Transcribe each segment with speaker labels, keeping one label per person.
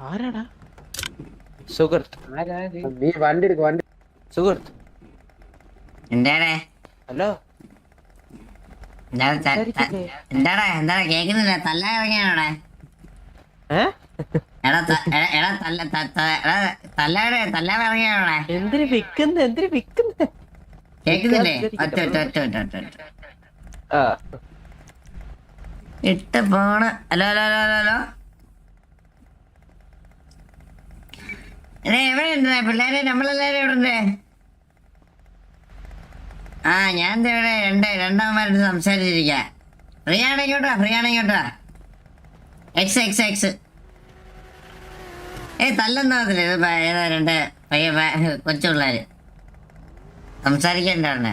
Speaker 1: ആരാടാ?
Speaker 2: സുഹൃത്ത്.
Speaker 3: നീ? വണ്ടി എടുക്ക വണ്ടി
Speaker 2: സുഹൃത്ത്.
Speaker 4: എന്താടേ
Speaker 2: ഹലോ?
Speaker 4: എന്താണ് ത- എന്താടാ എന്താടാ കേക്കുന്നില്ല. തല്ല ഇറങ്ങിയാണോടെ
Speaker 2: എന്തിന് വിക്കുന്ന? എന്തിന് വിക്കുന്ന?
Speaker 4: കേക്കുന്നില്ലേ? ഒറ്റ ഒറ്റ ഒറ്റ ഒറ്റ ഒറ്റ ഇട്ട് പോണ അല്ല ഹലോ എവിടെ പിള്ളേരെ നമ്മളെല്ലാരും എവിടെ ഉണ്ട് ആ ഞാൻ ഇവിടെ? രണ്ട് രണ്ടാമന്മാരോട് സംസാരിച്ചിരിക്കാം. ഫ്രീ ആണെങ്കോട്ടാ ഫ്രീ ആണെങ്കോട്ടാ എക്സ് എക്സ് എക്സ് ഏ തല്ലെന്നാകത്തില്ല ഇത് ഏതാ രണ്ട് പയ്യ കൊച്ചു പിള്ളേര്. സംസാരിക്കണ്ടാണ്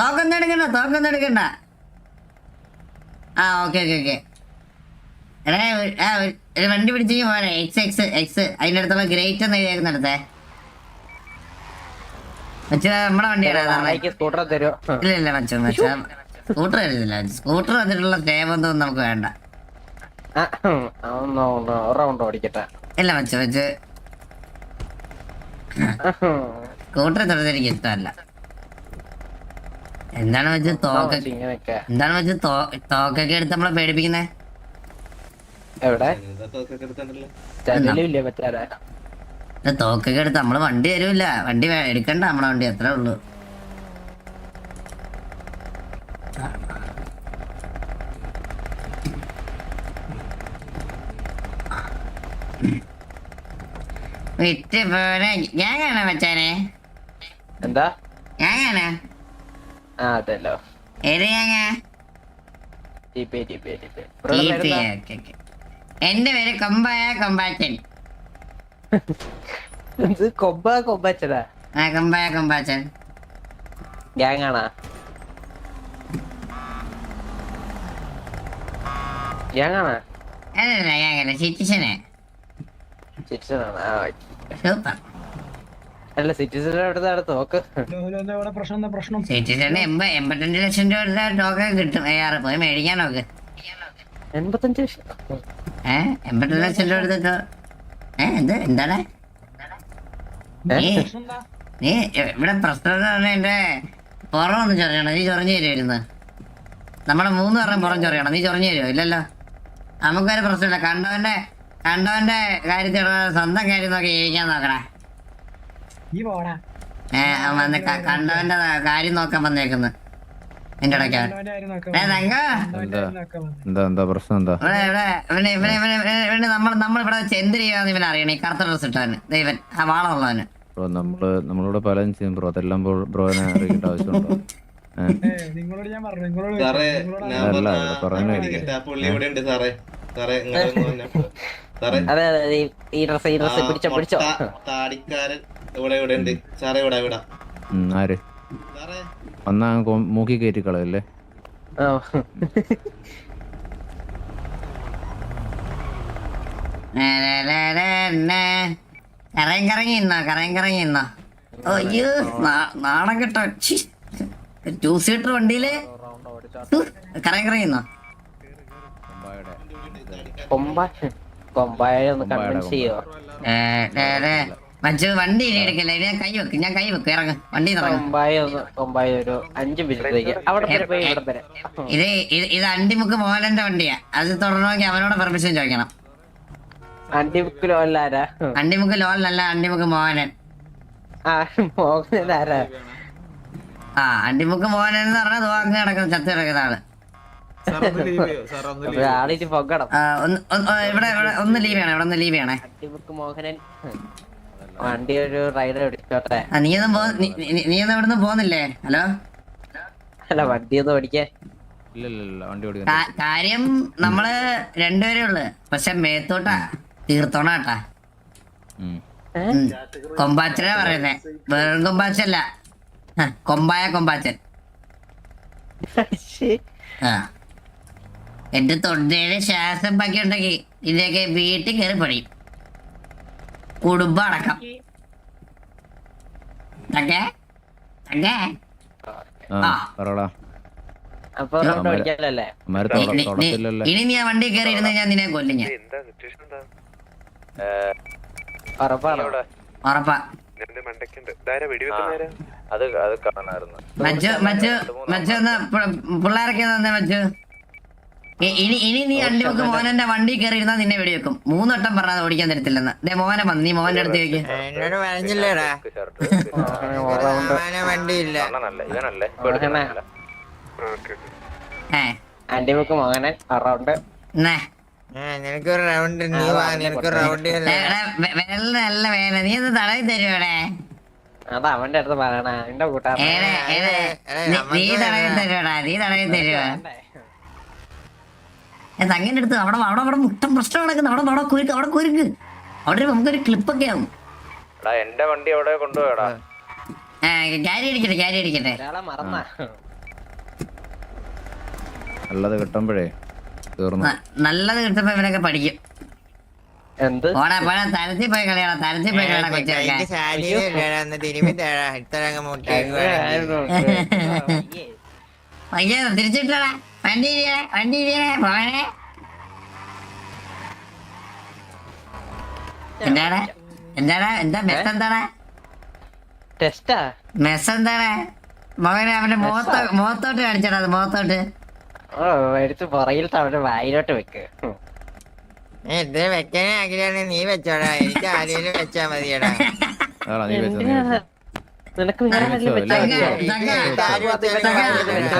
Speaker 4: തോക്കൊന്നും എടുക്കണ്ട തോക്കൊന്നും എടുക്കണ്ട. ആ ഓക്കെ ഓക്കെ ഓക്കെ. എടാ ഒരു- വണ്ടി പിടിച്ചു പോരെ. എക്സ് എക്സ് എക്സ് അതിന്റെ അടുത്തുള്ള ഗ്രേറ്റ് എന്ന് ഇതായിരുന്നു മച്ചാ നമ്മുടെ വണ്ടിയാണ്
Speaker 2: സ്കൂട്ടർ തരുമോ
Speaker 4: ഇല്ല ഇല്ല മച്ചാ മച്ചാ. സ്കൂട്ടർ വരുന്നില്ല സ്കൂട്ടർ വന്നിട്ടുള്ള സേവൊന്നും നമുക്ക് വേണ്ട.
Speaker 2: റൗണ്ട് ഓടിക്കട്ടെ.
Speaker 4: ഇല്ല മച്ചു മച്ച്. സ്കൂട്ടർ തൊടുന്നത് എനിക്ക് ഇഷ്ടമല്ല. എന്താണ് വെച്ച് തോക്ക? എന്താണ് വെച്ച് തോക്കൊക്കെ എടുത്ത് നമ്മളെ പേടിപ്പിക്കുന്നേ?
Speaker 2: എവിടെ?
Speaker 4: തോക്കൊക്കെ എടുത്ത് നമ്മൾ വണ്ടി തരൂല വണ്ടി എടുക്കണ്ട നമ്മളെ വണ്ടി എത്ര ഉള്ളൂ. വിറ്റ് പോനെ ഞാൻ കാണാൻ വെച്ചാനെ
Speaker 2: എന്താ?
Speaker 4: ഞാൻ കാണാ.
Speaker 2: ആ അതല്ലോ.
Speaker 4: എന്റെ പേര് കൊമ്പായ കൊമ്പാച്ചൻ.
Speaker 2: കൊമ്പ കൊമ്പച്ചതാ
Speaker 4: ആ കൊമ്പായ കൊമ്പാച്ചൻ.
Speaker 2: ഗ്യാങ് ആണാ? ഗ്യാങ് ആണാ?
Speaker 4: അല്ലല്ല ഞാൻ സിറ്റിസനെ
Speaker 2: സിറ്റിസൺ ആ.
Speaker 4: സൂപ്പർ
Speaker 2: അല്ല സിറ്റിസൺ എവിടെ നോക്ക്
Speaker 4: സിറ്റിസണ് എൺപ എൺപത്തഞ്ച് ലക്ഷം രൂപ ടോക്കൺ കിട്ടും. അയ്യാറ് പോയി മേടിക്കാൻ നോക്ക്.
Speaker 2: എൺപത്തഞ്ച് ലക്ഷം.
Speaker 4: ഏഹ് എൺപത്തഞ്ച് ലക്ഷം രൂപ എടുത്തിട്ടോ? ഏ എന്ത്? എന്താണ്? നീ നീ ഇവിടെ പ്രശ്നം എന്ന് പറഞ്ഞാൽ എന്റെ പുറം ഒന്ന് ചൊറിയണം. നീ ചൊറിഞ്ഞു തരുമായിരുന്നു നമ്മളെ മൂന്ന് പേരുടെ പുറം ചൊറിയണം. നീ ചൊറിഞ്ഞു തരുമോ ഇല്ലല്ലോ. നമുക്കൊരു പ്രശ്നമില്ല. കണ്ടവന്റെ കണ്ടവന്റെ കാര്യത്തിൽ സ്വന്തം കാര്യം നോക്കി ജീവിക്കാൻ നോക്കണേ. ഏ വന്ന് കണ്ടവന്റെ കാര്യം നോക്കാൻ വന്നേക്കുന്നു. എന്റെ ഇടയ്ക്ക് ഏ
Speaker 5: എന്താ?
Speaker 4: ചെയ്യാന്ന് ഇവൻ അറിയണേ. കറുത്ത ഡ്രസ് ഇട്ടവന്. ദൈവൻ ആ വാളമുള്ളവന്
Speaker 5: ബ്രോ നമ്മൾ നമ്മളിവിടെ പലതും ചെയ്യും ബ്രോ. അതെല്ലാം ബ്രോനെ അറിയിക്കേണ്ട ആവശ്യമുണ്ടോ?
Speaker 6: നിങ്ങളോട് ഞാൻ പറഞ്ഞു. നിങ്ങളോട്
Speaker 7: പറഞ്ഞ
Speaker 2: അതെ അതെ ഈ- ഈ ഡ്രസ് ഈ ഡ്രസ് പിടിച്ചോ പിടിച്ചോ.
Speaker 7: താടിക്കാരൻ ഇവിടെ ഇവിടെ ഉണ്ട്. സാറേ ഇവിടെ ഇവിടെ.
Speaker 5: ആര്?
Speaker 7: സാറേ.
Speaker 5: വന്നാ മൂക്കി കയറ്റി കളയല്ലേ.
Speaker 4: കറയും കറങ്ങി ഇന്നോ കറയും കറങ്ങി ഇന്നോ. അയ്യോ നാണം കെട്ടോ. ടൂ സീറ്റർ വണ്ടിയിൽ? കറയും കറങ്ങി ഇന്നോ.
Speaker 2: കൊമ്പ. കൊമ്പായ ഒന്ന് കൺവിൻസ് ചെയ്യോ?
Speaker 4: മറ്റു വണ്ടി ഇനി എടുക്കല്ലേ? ഇനി ഞാൻ കൈ വെക്കും ഞാൻ കൈ വെക്കും ഇറങ്ങ. വണ്ടി
Speaker 2: ഒരു അഞ്ച് മിനിറ്റ് അവിടെ വരെ പോയി ഇവിടെ വരെ.
Speaker 4: ഇത് ഇത് അണ്ടിമുക്ക് മോഹനന്റെ വണ്ടിയാ. അത് തുടരണമെങ്കിൽ അവനോട് പെർമിഷൻ ചോദിക്കണം.
Speaker 2: അണ്ടിമുക്ക് ലോലാരാ
Speaker 4: അണ്ടിമുക്ക് ലോലല്ല അണ്ടിമുക്ക് മോഹനൻ.
Speaker 2: ആ മോഹൻ ആരാ?
Speaker 4: ആ അണ്ടിമുക്ക് മോഹനൻ എന്ന് പറഞ്ഞാൽ ദുവാങ്ങ് കിടക്കുന്ന ചത്ത് കിടക്കുന്ന ആൾ. ഇവിടെ ഇവിടെ ഒന്ന് ലീവ് ചെയ്യണേ ഇവിടെ ഒന്ന് ലീവ് ചെയ്യണേ.
Speaker 2: അണ്ടിമുക്ക് മോഹനൻ. വണ്ടി ഒരു റൈഡർ എടുത്തോട്ടെ
Speaker 4: നീ നീയൊന്നും പോ നീ- ഒന്നും നീയൊന്നും ഇവിടുന്ന് പോകുന്നില്ലേ? ഹലോ?
Speaker 2: അല്ല വണ്ടി ഒന്ന് ഓടിക്കാൻ.
Speaker 5: ഇല്ല ഇല്ല ഇല്ല വണ്ടി ഓടിക്കാൻ
Speaker 4: കാ- കാര്യം നമ്മൾ രണ്ടുപേരേ ഉള്ളു. പക്ഷെ മേത്തോട്ടാ. തീർത്തോണാട്ടാ.
Speaker 5: കൊമ്പാച്ചാ
Speaker 4: കൊമ്പാച്ചനാ പറയുന്നേ. വെറും കൊമ്പാച്ചല്ല കൊമ്പായ കൊമ്പാച്ചൻ. ആ. എന്റെ തൊണ്ടയുടെ ശ്വാസം ബാക്കി ഉണ്ടെങ്കിൽ ഇതൊക്കെ വീട്ടിൽ കയറി പണിയും കുടുംബം അടക്കം തങ്കേ? തങ്കേ? ഇനി നീ വണ്ടി കയറി ഇരുന്ന് ഞാൻ നിന്നെ കൊല്ലും ഞാൻ. ഉറപ്പാ
Speaker 5: അത് അത് കാണാനായിരുന്നു.
Speaker 4: മച്ചു മച്ചു മച്ചു ഒന്ന് പി- പിള്ളേരൊക്കെ മച്ചു ഇനി ഇനി നീ രണ്ടുപേർക്ക് മോഹനന്റെ വണ്ടി. കയറി ഇരുന്നാ നിന്നെ വെടിവെക്കും. മൂന്നോട്ടം പറഞ്ഞാൽ ഓടിക്കാൻ തരത്തില്ലെന്ന് ദേ മോഹനെ വന്ന് നീ മോഹന്റെ അടുത്ത് ചോദിക്കും.
Speaker 8: എന്നോട് പറഞ്ഞില്ലേടാ വണ്ടിയില്ല.
Speaker 2: മോഹനൻ
Speaker 8: നിനക്കൊരു റൗണ്ട് നീ വാ നിനക്കൊരു റൗണ്ട്
Speaker 4: നല്ല നീ ഒന്ന് തടവി തരുവാടെ
Speaker 2: അത് അവന്റെ അടുത്ത് പറയണ എന്റെ
Speaker 4: നീ തടവി തരുവാടാ നീ തടവി തരുവാ? തങ്ങനെ എടുത്ത് അവിടെ അവിടെ അവിടെ മുട്ടം പ്രശ്നം നടക്കുന്നു. അവിടെ അവിടെ കുരുക്ക് അവിടെ കുരുക്ക്. അവിടെ നമുക്കൊരു ക്ലിപ്പൊക്കെ ആവും.
Speaker 5: എന്റെ വണ്ടി അവിടെ കൊണ്ടുപോയടാ?
Speaker 4: ആ ക്യാരി അടിക്കട്ടെ ക്യാരി അടിക്കട്ടെ.
Speaker 2: ഒരാളെ മറന്ന.
Speaker 5: നല്ലത് കിട്ടുമ്പോഴേ
Speaker 4: നല്ലത് കിട്ടുമ്പോ ഇവനൊക്കെ പഠിക്കും.
Speaker 2: എന്ത്?
Speaker 4: ഓടാ പോടാ തരത്തി പോയി കളിയാടാ തരത്തി പോയി കളിയാടാ അയ്യോ തിരിച്ചിട്ടാടാ. വണ്ടി ഇരിയണേ വണ്ടി ഇരിയണേ പോവണേ എന്താടാ? എന്താടാ? എന്താ മെസ്സ് എന്താടാ?
Speaker 2: ടെസ്റ്റാ
Speaker 4: മെസ്സ് എന്താടാ? മകനെ അവന്റെ മുഖത്ത് മുഖത്തോട്ട് കാണിച്ചടാ അത് മുഖത്തോട്ട്
Speaker 2: ഓ എടുത്ത് പുറകിലത്തെ അവന്റെ വായിലോട്ട് വെക്ക്.
Speaker 8: ഇത് വെക്കാനേ ആഗ്രഹമാണ് നീ വെച്ചോടാ. എനിക്ക് ആരെങ്കിലും വെച്ചാ മതിയടാ.
Speaker 5: നീ വെച്ചോ.
Speaker 2: നിനക്ക് വേറെ
Speaker 5: വെച്ചോ,
Speaker 2: വെച്ചാ
Speaker 5: ഇല്ല,
Speaker 4: തങ്ക,
Speaker 5: വെച്ചോ.
Speaker 4: തങ്ക, തങ്ക,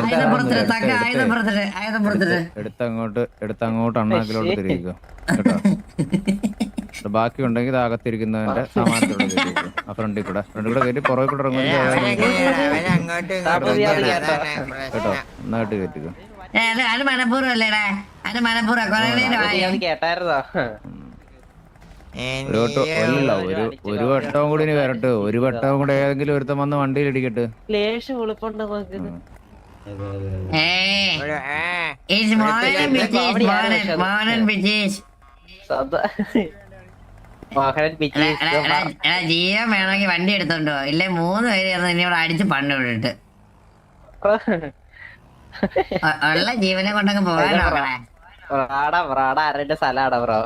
Speaker 4: ആയുധം പുറത്തിട്ട് തങ്ക ആയുധം പുറത്തിട്ട് ആയുധം പുറത്തിട്ട്
Speaker 5: എടുത്തങ്ങോട്ട് എടുത്തങ്ങോട്ട് അണ്ണാക്കിലോട്ട് തിരിക്കുക കേട്ടോ ബാക്കി ഉണ്ടെങ്കിൽ അകത്തിരിക്കുന്നവന്റെ ആ ഫ്രണ്ടിൽ കൂടെ ഫ്രണ്ടിൽ കൂടെ കയറ്റി പുറകെ കൂടെ ഇറങ്ങും
Speaker 8: അവൻ അങ്ങോട്ടും ഇങ്ങോട്ടും
Speaker 5: കേട്ടോ. നന്നായിട്ട് കയറ്റിക്കും
Speaker 4: ഏ, അത് മനഃപൂർവം അല്ലേടാ അത്
Speaker 2: മനഃപൂർവം കേട്ടായിരുന്നോ
Speaker 5: ഒരു വട്ടം അല്ലല്ല ഒരു ഒരു വട്ടവും കൂടി ഇനി വരട്ടെ. ഒരു വട്ടവും കൂടെ ഏതെങ്കിലും ഒരുത്തം വന്ന് വണ്ടിയിൽ ഇടിക്കട്ടെ.
Speaker 2: ലേശം
Speaker 4: എടാ, എടാ, ജീവൻ വേണമെങ്കിൽ വണ്ടി എടുത്തോണ്ടോ ഇല്ലേ മൂന്ന് പേര് ഇവിടെ അടിച്ച് പണ്ട് വിട്ടിട്ട്. ഉള്ള ജീവനെ കൊണ്ടങ്ങ് പോകാൻ നോക്കണേ
Speaker 2: ബ്രാഡ ബ്രാഡ ആരുടെ സ്ഥലമാണ് ബ്രോ?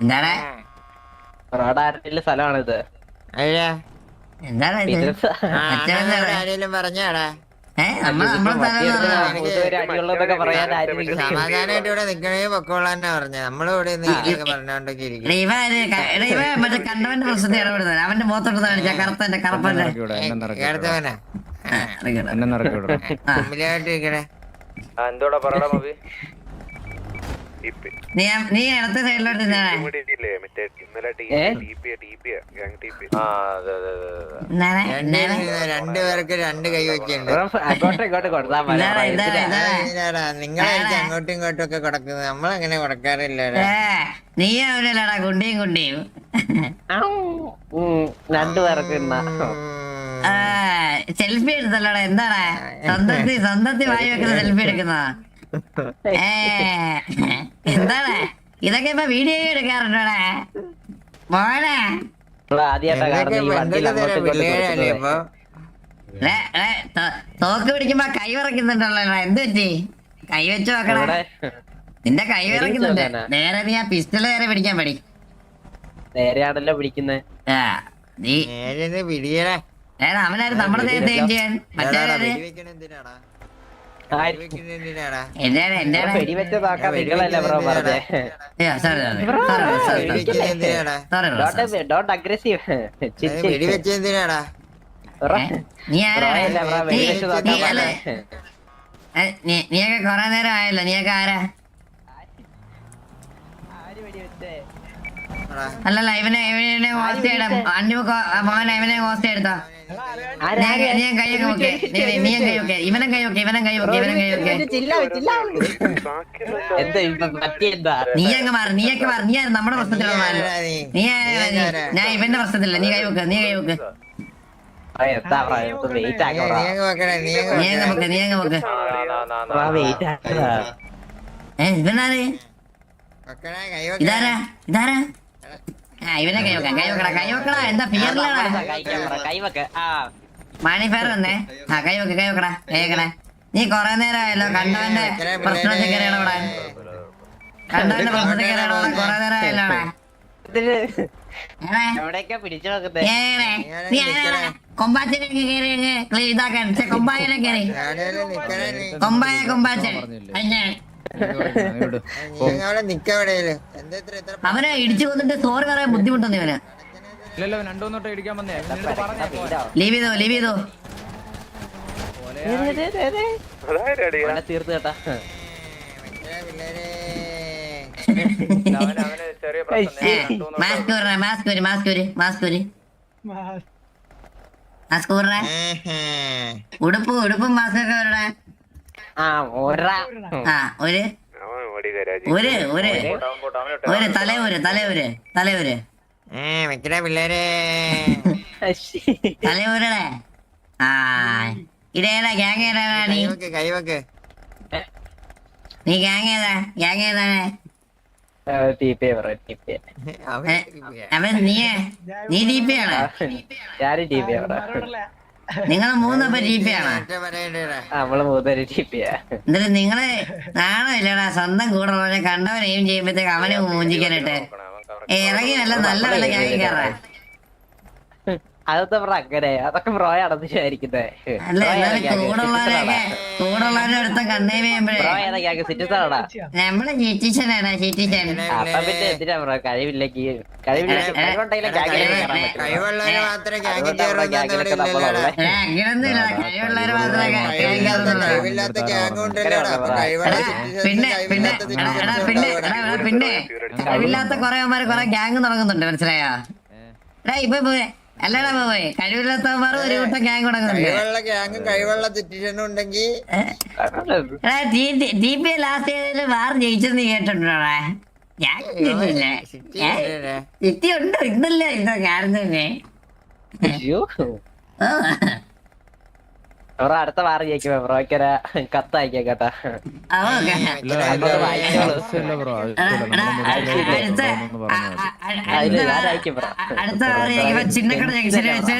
Speaker 4: എന്താണ്
Speaker 2: ആരുടെ സ്ഥലമാണിത്.
Speaker 8: അല്ല
Speaker 4: എന്താണ് ഇത്?
Speaker 8: പറഞ്ഞാടാ? ഇവിടെ നിക്കണേ പൊക്കോളാന്നാ പറഞ്ഞോണ്ടൊക്കെ
Speaker 4: കണ്ടവന്റെ പ്രശ്നത്തിൽ ഇടപെടുന്നത് അവന്റെ മുഖത്തോട്ട് കാണിച്ച കറുപ്പന്റെ
Speaker 5: എന്തോടാ പറയടാ
Speaker 4: നീ ഇടത്തെ സൈഡിലോട്ട്
Speaker 8: രണ്ട് കൈ വെക്കുന്നുണ്ട്
Speaker 2: അങ്ങോട്ടും ഇങ്ങോട്ടും
Speaker 8: നിങ്ങളായിരിക്കും അങ്ങോട്ടും ഒക്കെ കൊടുക്കുന്നത്. നമ്മളങ്ങനെ
Speaker 4: കൊടുക്കാറില്ല നീ അവനല്ലടാ കുണ്ടിയും കുണ്ടിയും
Speaker 2: ഉം, രണ്ടു പേർക്ക്
Speaker 4: ആ സെൽഫി എടുത്തല്ലോടാ എന്താടാ? സ്വന്തത്തി സ്വന്തത്തി വായി വെക്കുന്ന സെൽഫി എടുക്കുന്നതാ. എന്താണ്? ഇതൊക്കെ ഇപ്പൊ വീഡിയോ എടുക്കാറുണ്ടോടാ? മോനെ? തോക്ക് പിടിക്കുമ്പോ കൈ വിറക്കുന്നുണ്ടല്ലോ എന്ത് പറ്റി? കൈ വെച്ച്
Speaker 2: നോക്കണേ
Speaker 4: നിന്റെ കൈ
Speaker 2: വിറക്കുന്നുണ്ട്
Speaker 4: നേരെ നീ ആ പിസ്റ്റൾ നേരെ പിടിക്കാൻ പഠി
Speaker 2: നേരെയാണല്ലോ പിടിക്കുന്നേ.
Speaker 4: ആ നീ
Speaker 8: നേരെ
Speaker 4: അവനായിരുന്നു നമ്മുടെ ചെയ്യാൻ? മറ്റേ നീയൊക്കെ കൊറേ നേരം ആയല്ലോ. നീയൊക്കെ ആരാ? അല്ലല്ല ഇവനെ ഇവനെ ഹോസ്റ്റ് ചെയ്യണം. അഞ്ഞു മോനെ ഇവനെ ഹോസ്റ്റ് എടുത്താ നീ നീ കൈയൊക്കെ നീ നീ ഇവനെ ഇവനെ ഇവനെ നീ അങ്ങ് മാറി നീയൊക്കെ മാറി. നീ ആര് നമ്മുടെ പ്രശ്നത്തിലുള്ള മാറി
Speaker 8: നീ?
Speaker 4: ഞാൻ ഇവന്റെ പ്രശ്നത്തില്ല നീ കൈ നോക്ക് നീ
Speaker 8: നീ അങ്ങ് വെക്കണേ നീ അങ്ങ്
Speaker 4: ഏ ഇവനാര്? ഇതാരാ? ഇതാരാ? ഇവനെ എന്താ പിയറിലാടാ
Speaker 2: കൈവക്ക് ആ.
Speaker 4: മാണി ഫയർ വന്നേ. ആ കൈവക്ക കൈവക്കടാ നീ കൊറേ നേരമായല്ലോ കണ്ടവന്റെ പ്രശ്നത്തിൽ കയറിയാണ് ഇവിടെ കണ്ടവന്റെ പ്രശ്നത്തിൽ കയറിയാണ് കൊറേ നേരമായല്ലോ കൊമ്പാച്ചനെ കയറി ഇതാക്കാൻ. കൊമ്പായനെ കയറി കൊമ്പായ കൊമ്പാച്ചൻ അതിനെ
Speaker 5: വിട്
Speaker 8: നീ അവിടെ എന്താ ഇത്ര ഇത്ര
Speaker 4: അവനെ ഇടിച്ചു കൊന്നിട്ട് സോറി പറയാൻ ബുദ്ധിമുട്ടൊന്നും ഇവന്.
Speaker 5: ഇല്ലല്ലോ രണ്ടു മൂന്നോട്ട് ഇടിക്കാൻ വന്നേ. നിന്നോട് പറഞ്ഞേ പോവാൻ.
Speaker 4: ലീവ് ചെയ്തോ ലീവ് ചെയ്തോ?
Speaker 2: തീർത്ത് കേട്ടാ.
Speaker 4: മാസ്ക് വരണേ മാസ്ക് വരും മാസ്ക് വരും മാസ്ക് വരും മാസ്ക് വരണേ. ഉടുപ്പ് ഉടുപ്പും മാസ്ക് ഒക്കെ വരണേ
Speaker 2: ആ ഒരാ.
Speaker 4: ആ ഒരു ഒരു ഒരു തലയൂര് തലയൂര് തലയൂര്.
Speaker 8: പിള്ളേരെ.
Speaker 4: തലയൂരടെ? ആ ഗ്യാങ് നീ?
Speaker 8: കൈവക്ക്
Speaker 4: നീ ഗ്യാങ് ഏതാ? ഏതാണ്?
Speaker 8: അവൻ
Speaker 4: നീ നീ ഡി പി ആണ്?
Speaker 2: ടി
Speaker 4: നിങ്ങൾ മൂന്ന് ഡി പി ആണ്
Speaker 8: മറ്റേ പറയണ്ടേടാ
Speaker 2: നമ്മൾ മൂന്നേര്
Speaker 4: എന്നിട്ട് നിങ്ങൾ നാണമില്ലടാ സ്വന്തം കൂടെ പറഞ്ഞ കണ്ടവൻ എയിം ചെയ്യുമ്പോഴത്തേക്ക് അവനെ മൂഞ്ചിക്കാനിട്ട് ഇറങ്ങി വല്ല നല്ല വല്ല ഞാൻ കയറാ.
Speaker 2: അതൊക്കെ പറ അങ്ങനെ അതൊക്കെ ബ്രോയാണെന്ന് വിചാരിക്കുന്നേ.
Speaker 4: അല്ല എന്നാലും കൂടെ ഉള്ളവരെയൊക്കെ കൂടെ ഉള്ളവരുടെ അടുത്ത കണ്ണേ ചെയ്യുമ്പോഴേ
Speaker 2: ബ്രോ ഏതാ ഗ്യാങ് സിറ്റിസണാടാ
Speaker 4: നമ്മൾ ചീറ്റിച്ചനാണ് ചീറ്റിച്ചൻ.
Speaker 2: അപ്പൊ പിന്നെ എന്തിനാ ബ്രോ? കഴിവില്ലെങ്കിൽ
Speaker 4: പിന്നെ പിന്നെ പിന്നെ പിന്നെ കഴിവില്ലാത്ത കുറെ അവന്മാര് കുറെ ഗ്യാങ് തുടങ്ങുന്നുണ്ട് മനസ്സിലായോ? ഇപ്പൊ അല്ലടാ പോയി കഴിവില്ലാത്തവന്മാർ ഒരു കൂട്ടം ഗ്യാങ്
Speaker 8: ഗ്യാങ്ങും സിറ്റിസണും ഉണ്ടെങ്കിൽ
Speaker 4: പി ലാസ്റ്റ് വാർ ജയിച്ചെന്ന് കേട്ടിട്ടുണ്ടോടാ? ഞാൻ കേട്ടിട്ടില്ല? സിറ്റി ഉണ്ടോ ഇന്നല്ലേ ഇന്നോ
Speaker 2: അയ്യോ.
Speaker 4: ഓ
Speaker 2: ബ്രോ അടുത്ത വാർ ജയിക്കുമ്പോ ബ്രോയ്ക്കൊര കത്ത് അയക്കാം കേട്ടാ
Speaker 4: അടുത്ത വാർ ജയിക്കുമ്പോ ചിന്നക്കട ജംഗ്ഷനിൽ വെച്ച്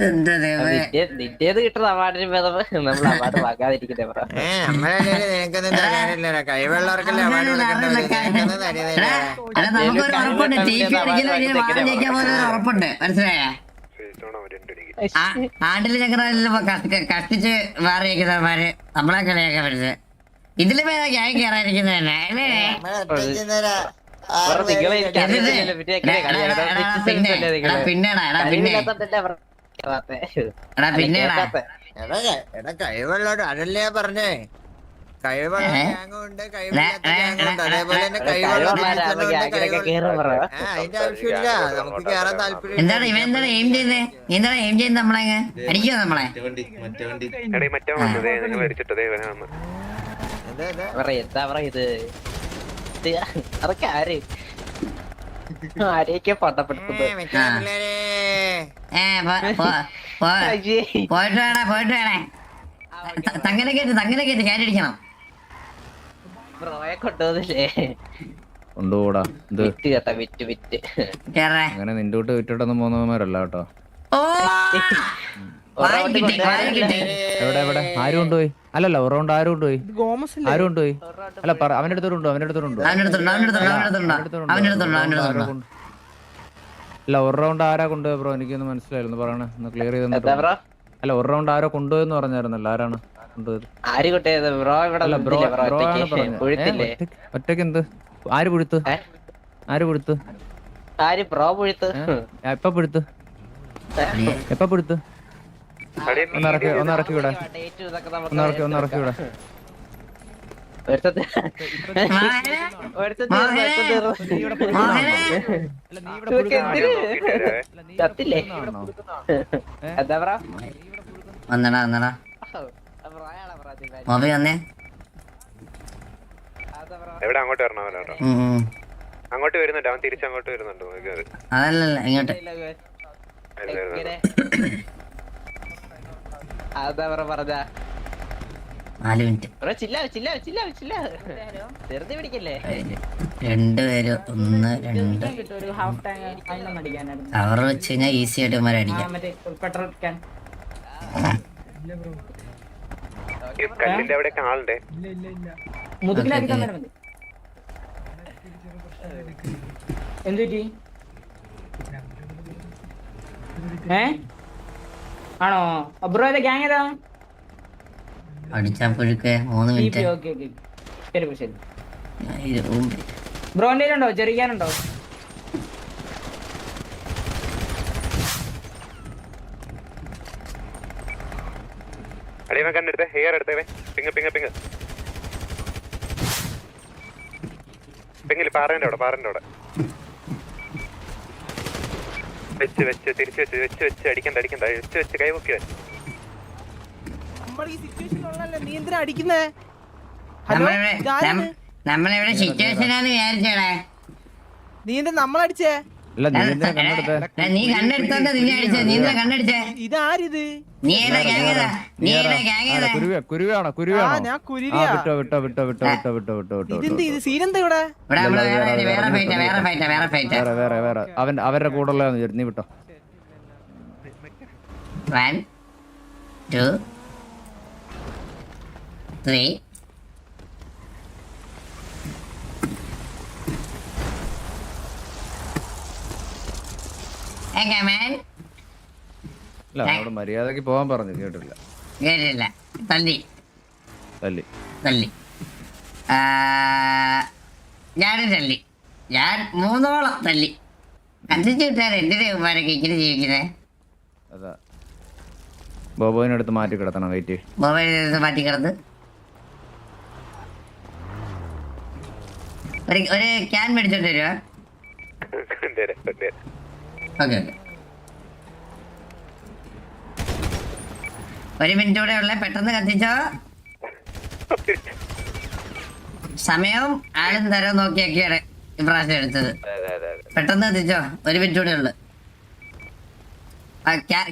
Speaker 2: നിന്റേത് കിട്ടുന്ന അവാർഡിന് ഭേദം നമ്മൾ അവാർഡ് വാങ്ങാതിരിക്കുന്നേ ബ്രോ
Speaker 4: നമുക്കൊരു ഉറപ്പുണ്ട്. ടി പി അടിക്കുന്ന വലിയ വാർ ജയിക്കാൻ പോലെ ഉറപ്പുണ്ട്. മനസ്സിലായ? ആണ്ടിൽ ഞങ്ങൾ കഷ്ടിച്ച് വാർ ജയിക്കുന്നവന്മാര് നമ്മളെ കളിയാക്കാൻ പറ്റുന്നത് ഇതിലും ഏതാ ഞാൻ കയറാനിരിക്കുന്നത് തന്നെ അല്ലേ?
Speaker 2: പിന്നെ
Speaker 4: എടാ, പിന്നെ. എടാ
Speaker 8: കഴിവുള്ളവർ അതല്ലേ പറഞ്ഞേ. കഴിവുള്ള ഗ്യാങ്ങും ഉണ്ട് കഴിവില്ലാത്ത ഗ്യാങ്ങും ഉണ്ട് അതേപോലെ തന്നെ കഴിവുള്ള ഉണ്ട്, കഴിവുള്ള- ആ, അതിന്റെ ആവശ്യമില്ല. നമുക്ക് കേറാൻ താല്പര്യം
Speaker 4: എന്താണ് ഇവൻ എന്താണ് എയിം ചെയ്യുന്നത് നീ എന്താണ് എയിം ചെയ്യുന്നത് നമ്മളെ അടിക്കോ നമ്മളെ?
Speaker 2: എന്താ ബ്രോ ഇത്? ഇത് അതൊക്കെ ആര്? ആരെയൊക്കെ പട്ടപ്പെടുത്തുന്നത്
Speaker 4: ഏ പോ- പോ- പോ-. പോയിട്ട് വേണേ പോയിട്ട് വേണേ. ത- തങ്ങനെ കേട്ട് തങ്ങനെ കേട്ട് കാറ്റടിക്കണം
Speaker 2: ബ്രോയെ കൊണ്ടുവന്നില്ലേ?
Speaker 5: കൊണ്ടുപോടാ. ഇത്
Speaker 2: വിറ്റ് കേട്ടാ വിറ്റ് വിറ്റ്.
Speaker 4: കേറേ
Speaker 5: അങ്ങനെ നിന്റെ വീട്ട് വിറ്റിട്ടൊന്നും പോകുന്നവന്മാരല്ല കേട്ടോ.
Speaker 4: ഓ വായി കിട്ടി വായി കിട്ടി.
Speaker 5: എവിടെ എവിടെ? ആരും കൊണ്ടുപോയി? അല്ലല്ല ഒരു റൗണ്ട് ആരും കൊണ്ടുപോയി? ആരും കൊണ്ടുപോയി? അല്ല പറ അവന്റെ അടുത്തോണ്ട് അവന്റെ
Speaker 4: അവന്റെ അടുത്തുണ്ടോ അവന്റെ അടുത്തുണ്ടോ അവന്റെ അടുത്തുണ്ടോ. അവന്റെ അടുത്തുണ്ടോ അവന്റെ അടുത്തുണ്ടോ.
Speaker 5: അല്ല ഒരു റൗണ്ട് ആരാ കൊണ്ടുപോയ ബ്രോ? എനിക്കൊന്നും മനസ്സിലായില്ല. ഒന്ന് പറയണേ ഒന്ന് ക്ലിയർ ചെയ്ത് അല്ല ഒരു റൗണ്ട് ആരോ കൊണ്ടുപോയെന്ന് പറഞ്ഞായിരുന്നല്ലോ. ആരാണ്?
Speaker 2: ഒറ്റയ്ക്ക്
Speaker 5: എന്ത്? ആര് പുഴുത്ത്? ആര് പുഴുത്ത്?
Speaker 2: ആര് പ്രോ പുഴുത്ത്?
Speaker 5: എപ്പ പുഴുത്ത്. എപ്പ പുഴുത്ത്? ഒന്ന് ഇറക്കി ഒന്ന് ഇറക്കി വിടാ
Speaker 2: ഡേറ്റ് ഇതൊക്കെ നമുക്ക്
Speaker 5: ഒന്ന് ഇറക്കി ഒന്ന് ഇറക്കി വിടാ
Speaker 2: ചത്തില്ലേ? എന്താ ബ്രോ?
Speaker 4: വന്നടാ വന്നടാ? മോബി വന്നേ.
Speaker 9: എവിടെ അങ്ങോട്ട്
Speaker 4: വരണമല്ലോ കേട്ടോ.
Speaker 9: അങ്ങോട്ട് വരുന്നുണ്ട്. അവൻ തിരിച്ചങ്ങോട്ട് വരുന്നുണ്ട്.
Speaker 4: അതല്ലല്ല ഇങ്ങോട്ട്. നാല് മിനിറ്റ്. രണ്ട് അവർ വെച്ച് കഴിഞ്ഞാൽ ഈസി ആയിട്ട് അടിക്കാം.
Speaker 10: പെട്രോൾ
Speaker 9: കല്ലിന്റെ അവിടെ ആളുണ്ട്.
Speaker 10: ഗ്യാങ്
Speaker 4: മൂന്ന് മിനിറ്റ്.
Speaker 10: ബ്രോന്റെ ചെറിയാനുണ്ടോ
Speaker 9: അടിയവൻ കണ്ണെടുത്തേ ഹെയർ എടുത്തേ പിങ്ങ പിങ്ങ പിങ്ങ. പിങ്ങിൽ പാറേന്റെ അവിടെ പാറേന്റെ അവിടെ. വെച്ച് വെച്ച് തിരിച്ച് വെച്ച് വെച്ച് വെച്ച് അടിക്കണ്ട അടിക്കണ്ട. വെച്ച് വെച്ച് കൈ പൊക്കി വെച്ച്
Speaker 4: നമ്മളിവിടെ സിറ്റുവേഷൻ ആണ് സിറ്റുവേഷനാന്ന് വിചാരിച്ചേടാ.
Speaker 1: നീ എന്താ നമ്മളടിച്ചേ?
Speaker 5: നീ എന്തിനാ കണ്ണെടുത്തേ?
Speaker 4: നീ കണ്ണെടുത്തോണ്ട് നിന്നെ അടിച്ചേ. നീ എന്താ കണ്ണടിച്ചേ
Speaker 1: ഇതാരിത്?
Speaker 4: നീ ഏതാ ഗ്യാങ് നീ ഏതാ ഗ്യാങ് ഏതാ?
Speaker 5: കുരുവ കുരുവാണോ
Speaker 1: ആ
Speaker 5: കുരുവാണോ
Speaker 1: ഞാൻ കുരുവിയാ.
Speaker 5: വിട്ടോ വിട്ടോ വിട്ടോ വിട്ടോ വിട്ടോ വിട്ടോ വിട്ടോ വിട്ടോ
Speaker 1: ഇതെന്ത്
Speaker 5: വിട്ടോ
Speaker 1: ഇത് സീനെന്താ ഇവിടെ?
Speaker 4: ഇവിടെ
Speaker 5: നമ്മൾ
Speaker 4: വേറെ
Speaker 5: വേറെ,
Speaker 4: വേറെ
Speaker 5: വേറെ,
Speaker 4: ഫൈറ്റാ വേറെ ഫൈറ്റാ വേറെ ഫൈറ്റാ
Speaker 5: വേറെ വേറെ വേറെ. അവൻ അവരുടെ കൂടെ ഉള്ളതെന്ന് വിചാരിച്ചു. നീ വിട്ടോ.
Speaker 4: വൺ ടു ത്രീ
Speaker 5: അല്ല അവിടെ മര്യാദയ്ക്ക് പോകാൻ പറഞ്ഞു കേട്ടില്ല
Speaker 4: കേട്ടില്ല തല്ലി.
Speaker 5: തല്ലി.
Speaker 4: തല്ലി. ആ, ഞാനും തല്ലി. ഞാൻ മൂന്നോളം തല്ലി. വിട്ടാൽ എന്തിനാ ഉമ്മാരൊക്കെ ഇങ്ങനെ ജീവിക്കുന്നേ?
Speaker 5: അതാ. ബോബോയിനടുത്ത് മാറ്റി കിടത്തണം വെയിറ്റ്
Speaker 4: മൊബൈൽ മാറ്റി കിടന്ന്. ഒരു ക്യാൻ മേടിച്ചോണ്ട് വരുവാ? ഓക്കെ ഓക്കെ ഒരു മിനിറ്റ് കൂടെ ഉള്ള പെട്ടെന്ന് കത്തിച്ചോ. സമയവും ആളും തരവും നോക്കിയൊക്കെയാണ് ഇപ്രാവശ്യം എടുത്തത്. പെട്ടെന്ന് കത്തിച്ചോ ഒരു മിനിറ്റ് കൂടെ ഉള്ളു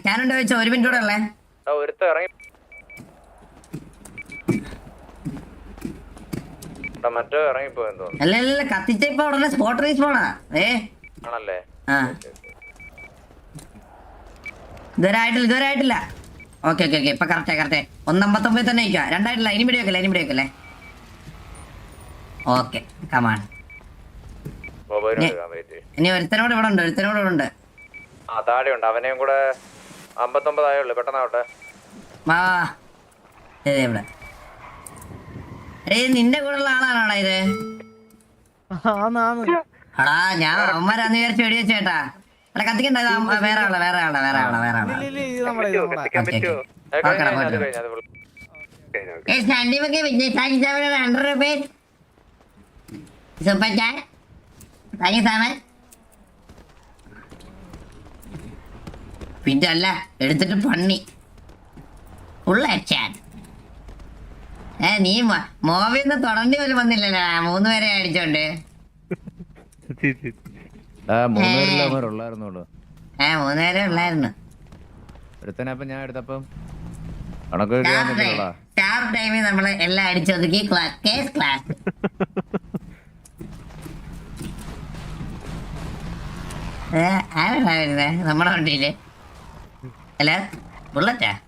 Speaker 4: ക്യാൻ ഉണ്ടോ വെച്ചോ ഒരു മിനിറ്റ് കൂടെ ഉള്ളേ അല്ല അല്ല കത്തിച്ച ഇപ്പൊ ഉടനെ സ്പോട്ട് റീസ്പോണാ ഏ?
Speaker 5: ആണല്ലേ?
Speaker 4: ആ. ഇതുവരെ ആയിട്ടില്ല ഇതുവരെ ആയിട്ടില്ല ഓക്കെ ഓക്കെ ഓക്കെ ഇപ്പൊ കറക്റ്റ് കറക്റ്റ് ഒന്നമ്പത്തൊമ്പത് തന്നെ ഇരിക്കുക രണ്ടായിട്ടില്ല ഇനി പിടി വെക്കല്ലേ ഇനി പിടി വെക്കല്ലേ ഓക്കെ
Speaker 5: വെയിറ്റ്
Speaker 4: ഇനി ഒരുത്തനോട് ഇവിടെ ഉണ്ട് ഒരുത്തനോട് ഇവിടെ ഉണ്ട്.
Speaker 5: ആ താഴെ ഉണ്ട്. അവനെയും കൂടെ അമ്പത്തൊമ്പതായുള്ളൂ പെട്ടെന്നാവട്ടെ
Speaker 4: വാ. ഇതേ ഇവിടെ. ഏയ് നിന്റെ കൂടെ ഉള്ള ആളാണോടാ ഇത്? എടാ ഞാൻ അവന്മാരാന്ന് വിചാരിച്ച് വെടി വേറെ വേറെ പിന്നെ അല്ല എടുത്തിട്ട് പണ്ണി ഏ നീ മോവിന്ന് തുടങ്ങി പോലും വന്നില്ലല്ലോ മൂന്ന് പേരെ അടിച്ചോണ്ട് മൂന്നുപേരെ ഉള്ളായിരുന്നു.
Speaker 5: ഞാൻ
Speaker 4: ടൈമിൽ ക്ലാസ്. ആരാ നമ്മുടെ വണ്ടിയിൽ. ഹലോ ബുള്ളറ്റാ?